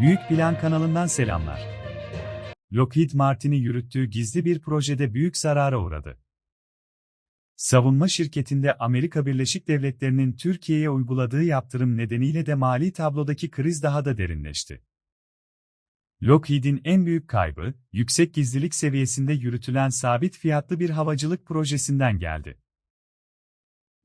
Büyük Plan kanalından selamlar. Lockheed Martin'i yürüttüğü gizli bir projede büyük zarara uğradı. Savunma şirketinde Amerika Birleşik Devletleri'nin Türkiye'ye uyguladığı yaptırım nedeniyle de mali tablodaki kriz daha da derinleşti. Lockheed'in en büyük kaybı, yüksek gizlilik seviyesinde yürütülen sabit fiyatlı bir havacılık projesinden geldi.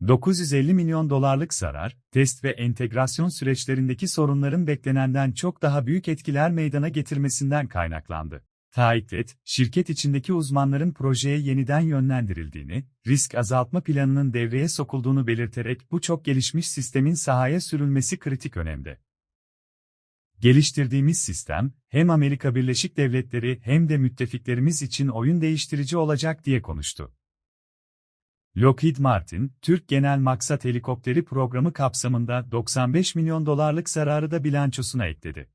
950 milyon dolarlık zarar, test ve entegrasyon süreçlerindeki sorunların beklenenden çok daha büyük etkiler meydana getirmesinden kaynaklandı. Taiklet, şirket içindeki uzmanların projeye yeniden yönlendirildiğini, risk azaltma planının devreye sokulduğunu belirterek bu çok gelişmiş sistemin sahaya sürülmesi kritik önemde. Geliştirdiğimiz sistem, hem Amerika Birleşik Devletleri hem de müttefiklerimiz için oyun değiştirici olacak diye konuştu. Lockheed Martin, Türk Genel Maksat Helikopteri programı kapsamında 95 milyon dolarlık zararı da bilançosuna ekledi.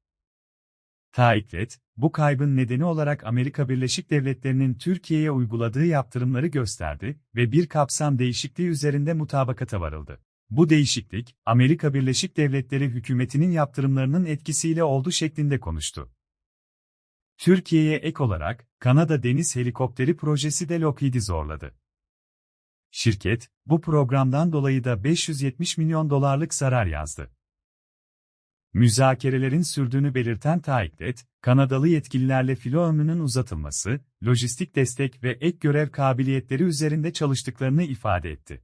Taiklet, bu kaybın nedeni olarak Amerika Birleşik Devletleri'nin Türkiye'ye uyguladığı yaptırımları gösterdi ve bir kapsam değişikliği üzerinde mutabakata varıldı. Bu değişiklik, Amerika Birleşik Devletleri hükümetinin yaptırımlarının etkisiyle oldu şeklinde konuştu. Türkiye'ye ek olarak, Kanada Deniz Helikopteri projesi de Lockheed'i zorladı. Şirket, bu programdan dolayı da 570 milyon dolarlık zarar yazdı. Müzakerelerin sürdüğünü belirten Taiklet, Kanadalı yetkililerle filo ömrünün uzatılması, lojistik destek ve ek görev kabiliyetleri üzerinde çalıştıklarını ifade etti.